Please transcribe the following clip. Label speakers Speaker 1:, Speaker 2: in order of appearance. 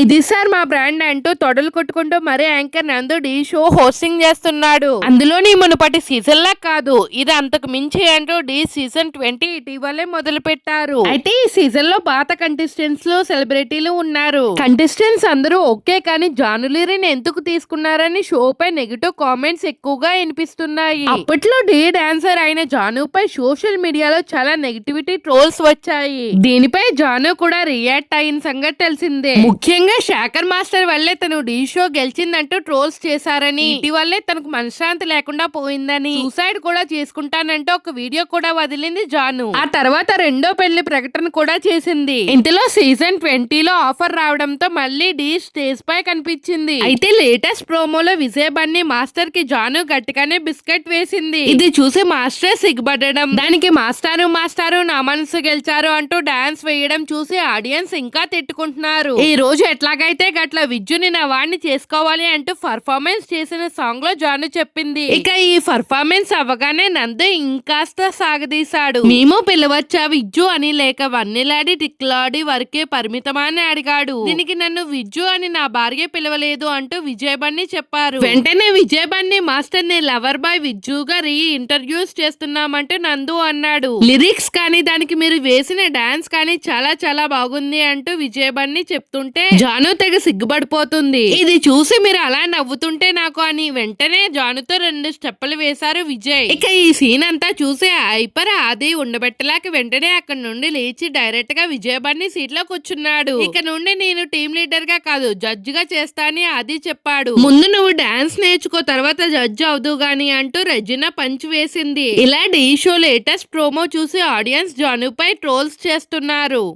Speaker 1: ఇది సార్ మా బ్రాండ్ అంటూ తొడలు కొట్టుకుంటూ మరే యాంకర్ నందు డి షో హోస్టింగ్ చేస్తున్నాడు. అందులోని మునుపటి సీజన్ లా కాదు ఇది అంతకు మించి అంటూ డి సీజన్ ట్వంటీ ఇటీవలే మొదలు పెట్టారు అయితే ఈ సీజన్లో పాత కంటెస్టెంట్స్లో సెలబ్రిటీలు ఉన్నారు. కంటెస్టెంట్స్ అందరూ ఓకే కానీ జానులీరిని ఎందుకు తీసుకున్నారని షో పై నెగిటివ్ కామెంట్స్ ఎక్కువగా వినిపిస్తున్నాయి. అప్పట్లో డి డాన్సర్ అయిన జాను పై సోషల్ మీడియాలో చాలా నెగిటివిటీ ట్రోల్స్ వచ్చాయి. దీనిపై జాను కూడా రియాక్ట్ అయిన సంగతి తెలిసిందే. ముఖ్యంగా శేఖర్ మాస్టర్ వల్లే తను ఢీ షో గెలిచిందంటూ ట్రోల్స్ చేశారని. ఇటీవల్లే తనకు మనశ్శాంతి లేకుండా పోయిందని సూసైడ్ కూడా చేసుకుంటానంటూ ఒక వీడియో కూడా వదిలింది జాను. ఆ తర్వాత రెండో పెళ్ళి ప్రకటన కూడా చేసింది. ఇంతలో సీజన్ ట్వంటీలో ఆఫర్ రావడంతో మళ్ళీ ఢీ స్టేజ్ పై కనిపించింది. అయితే లేటెస్ట్ ప్రోమోలో విజయ్ బన్నీ మాస్టర్కి జాను గట్టిగానే బిస్కెట్ వేసింది. ఇది చూసి మాస్టర్ సిగ్గుపడడం. దానికి మాస్టారు మాస్టారు నా మనసు గెలిచారు అంటూ డాన్స్ వేయడం చూసి ఆడియన్స్ ఇంకా తిట్టుకుంటున్నారు. ఈ రోజు ఎట్లాగైతే గట్ల విద్యుని నా వాడిని చేసుకోవాలి అంటూ పర్ఫార్మెన్స్ చేసిన సాంగ్లో జాను చెప్పింది. ఇక ఈ పర్ఫార్మెన్స్ అవ్వగానే నందు ఇంకాస్త సాగదీశాడు. మేము పిలవచ్చా విజ్జు అని లేక వన్నెలాడి టిక్లాడి వరకే పరిమితమా అని అడిగాడు. దీనికి నన్ను విజ్జు అని నా భార్య పిలవలేదు అంటూ విజయ్ బన్ని చెప్పారు. వెంటనే విజయ్ బన్ని మాస్టర్ని లవర్ బాయ్ విజ్జుగా రీ ఇంటర్వ్యూస్ చేస్తున్నామంటూ నందు అన్నాడు. లిరిక్స్ కానీ దానికి మీరు వేసిన డాన్స్ కానీ చాలా చాలా బాగుంది అంటూ విజయ్ బన్ని చెప్తుంటే జాను తెగ సిగ్గుపడిపోతుంది. ఇది చూసి మీరు అలా నవ్వుతుంటే నాకు అని వెంటనే జానుతో రెండు స్టెప్పులు వేశారు విజయ్. ఇక ఈ సీన్ అంతా చూసి హైపర్ ఆది ఉండబెట్టలేక వెంటనే అక్కడ నుండి లేచి డైరెక్ట్గా విజయ్ బన్ని సీట్లో కూర్చున్నాడు ఇక నుండి నేను టీం లీడర్గా కాదు జడ్జ్గా చేస్తానని ఆది చెప్పాడు. ముందు నువ్వు డాన్స్ నేర్చుకో తర్వాత జడ్జ్ అవుదు గాని అంటూ రెజినా పంచ్ వేసింది. ఇలా డి షో లేటెస్ట్ ప్రోమో చూసి ఆడియన్స్ జానుపై ట్రోల్స్ చేస్తున్నారు.